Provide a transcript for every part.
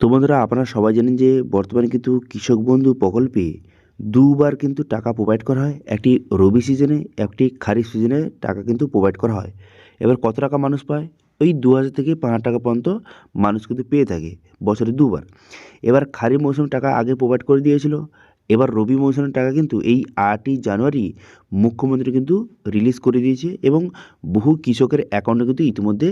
তো বন্ধুরা, আপনারা সবাই জানেন যে বর্তমানে কিন্তু কৃষক বন্ধু প্রকল্পে দুবার কিন্তু টাকা প্রোভাইড করা হয়। একটি রবি সিজনে একটি খারিফ সিজনে টাকা কিন্তু প্রোভাইড করা হয়। এবার কত টাকা মানুষ পায়? ওই দু হাজার থেকে পাঁচ হাজার টাকা পর্যন্ত মানুষ কিন্তু পেয়ে থাকে বছরে দুবার। এবার খারিফ মৌসুম টাকা আগে প্রোভাইড করে দিয়েছিল। এবার রবি মৌসুমের টাকা কিন্তু এই আটই জানুয়ারি মুখ্যমন্ত্রী কিন্তু রিলিজ করে দিয়েছে এবং বহু কৃষকের অ্যাকাউন্টে কিন্তু ইতিমধ্যে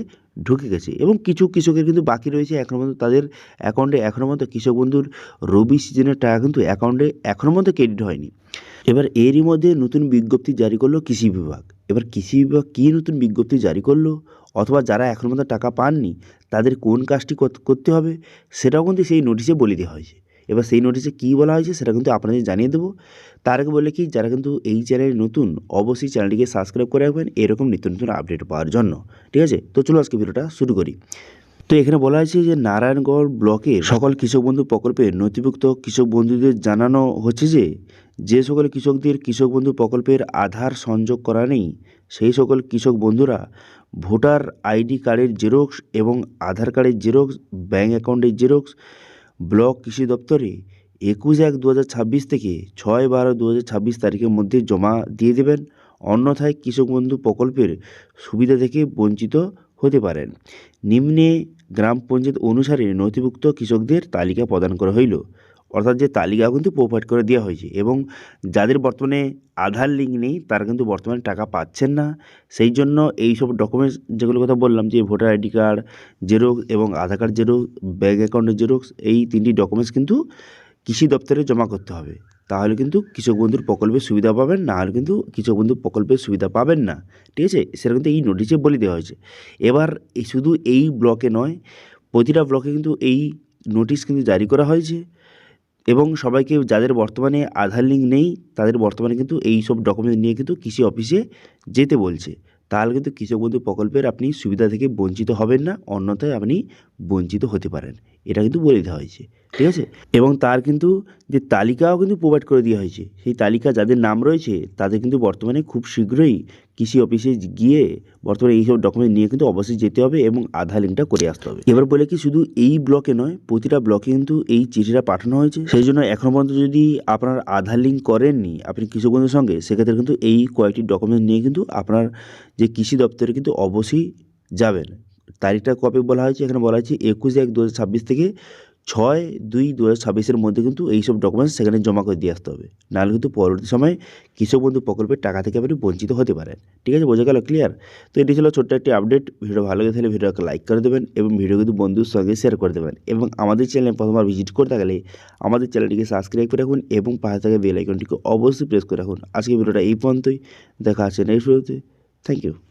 ঢুকে গেছে এবং কিছু কৃষকের কিন্তু বাকি রয়েছে এখনও পর্যন্ত তাদের অ্যাকাউন্টে এখনও পর্যন্ত কৃষক বন্ধুর রবি সিজনের টাকা কিন্তু অ্যাকাউন্টে এখনও পর্যন্ত ক্রেডিট হয়নি। এবার এরই মধ্যে নতুন বিজ্ঞপ্তি জারি করল কৃষি বিভাগ। এবার কৃষি বিভাগ কী নতুন বিজ্ঞপ্তি জারি করল অথবা যারা এখনও পর্যন্ত টাকা পাননি তাদের কোন কাজটি করতে হবে সেটাও কিন্তু সেই নোটিশে বলে দেওয়া হয়েছে। এবার সেই নোটিশে কী বলা হয়েছে সেটা কিন্তু আপনাদের জানিয়ে দেবো। তার আগে বলে কি যারা কিন্তু এই চ্যানেলে নতুন, অবশ্যই চ্যানেলটিকে সাবস্ক্রাইব করে রাখবেন, এরকম নিত্য নতুন আপডেট পাওয়ার জন্য। ঠিক আছে? তো চলো আজকে ভিডিওটা শুরু করি। তো এখানে বলা হয়েছে যে নারায়ণগড় ব্লকে সকল কৃষক বন্ধু প্রকল্পে নথিভুক্ত কৃষক বন্ধুদের জানানো হচ্ছে যে যে সকল কৃষকদের কৃষক বন্ধু প্রকল্পের আধার সংযোগ করা নেই, সেই সকল কৃষক বন্ধুরা ভোটার আইডি কার্ডের জেরক্স এবং আধার কার্ডের জেরক্স, ব্যাঙ্ক অ্যাকাউন্টের জেরক্স ব্লক কৃষি দপ্তরে একুশ এক দু থেকে ছয় বারো দু তারিখের মধ্যে জমা দিয়ে দেবেন, অন্যথায় কৃষক বন্ধু প্রকল্পের সুবিধা থেকে বঞ্চিত হতে পারেন। নিম্নে গ্রাম পঞ্চায়েত অনুসারে নথিভুক্ত কৃষকদের তালিকা প্রদান করা হইল। অর্থাৎ যে তালিকা কিন্তু প্রোভাইড করে দেওয়া হয়েছে এবং যাদের বর্তমানে আধার লিঙ্ক নেই, তারা কিন্তু বর্তমানে টাকা পাচ্ছেন না। সেই জন্য এই সব ডকুমেন্টস যেগুলোর কথা বললাম, যে ভোটার আইডি কার্ড, জেরক্স এবং আধার কার্ড জেরক্স, ব্যাঙ্ক অ্যাকাউন্টের জেরক্স, এই তিনটি ডকুমেন্টস কিন্তু কৃষি দপ্তরে জমা করতে হবে। তাহলে কিন্তু কৃষক বন্ধুর প্রকল্পের সুবিধা পাবেন, না হলে কিন্তু কৃষক বন্ধু প্রকল্পের সুবিধা পাবেন না। ঠিক আছে? সেটা কিন্তু এই নোটিশে বলে দেওয়া হয়েছে। এবার শুধু এই ব্লকে নয়, প্রতিটা ব্লকে কিন্তু এই নোটিশ কিন্তু জারি করা হয়েছে। এবং সবাইকে যাদের বর্তমানে আধার লিঙ্ক নেই, তাদের বর্তমানে কিন্তু এই সব ডকুমেন্ট নিয়ে কিন্তু কৃষি অফিসে যেতে বলছে। তাহলে কিন্তু কৃষক বন্ধু প্রকল্পের আপনি সুবিধা থেকে বঞ্চিত হবেন না, অন্যথায় আপনি বঞ্চিত হতে পারেন। এটা কিন্তু বলে দেওয়া হয়েছে, ঠিক আছে? এবং তার কিন্তু যে তালিকাও কিন্তু প্রোভাইড করে দেওয়া হয়েছে। সেই তালিকা যাদের নাম রয়েছে, তাদের কিন্তু বর্তমানে খুব শীঘ্রই কৃষি অফিসে গিয়ে বর্তমানে এইসব ডকুমেন্ট নিয়ে কিন্তু অবশ্যই যেতে হবে এবং আধার লিঙ্কটা করে আসতে হবে। এবার বলে কি শুধু এই ব্লকে নয়, প্রতিটা ব্লকে কিন্তু এই চিঠিটা পাঠানো হয়েছে। সেই জন্য এখনও পর্যন্ত যদি আপনার আধার লিঙ্ক করেননি আপনি কৃষক বন্ধুর সঙ্গে, সেক্ষেত্রে কিন্তু এই কয়েকটি ডকুমেন্ট নিয়ে কিন্তু আপনার যে কৃষি দপ্তরে কিন্তু অবশ্যই যাবেন। তারিখটা কবে বলা হয়েছে? এখানে বলা হয়েছে একুশ এক দু ছাব্বিশ থেকে ছয় দুই দু হাজার ছাব্বিশের মধ্যে কিন্তু এইসব ডকুমেন্টস সেখানে জমা করে দিয়ে আসতে হবে। নাহলে কিন্তু পরবর্তী সময় কৃষক বন্ধু প্রকল্পের টাকা থেকে আপনি বঞ্চিত হতে পারেন। ঠিক আছে? বোঝা গেল? ক্লিয়ার তো এটি ছিল ছোট্ট একটি আপডেট ভিডিও ভালো লেগে থাকলে ভিডিওকে লাইক করে দেবেন এবং ভিডিও কিন্তু বন্ধুর সঙ্গে শেয়ার করে দেবেন। এবং আমাদের চ্যানেলে প্রথমবার ভিজিট করতে গেলে আমাদের চ্যানেলটিকে সাবস্ক্রাইব করে রাখুন এবং পাশে থাকা বেল আইকনটিকে অবশ্যই প্রেস করে রাখুন। আজকে ভিডিওটা এই পর্যন্তই। দেখা আছে নেক্সট ভিডিওতে থ্যাংক ইউ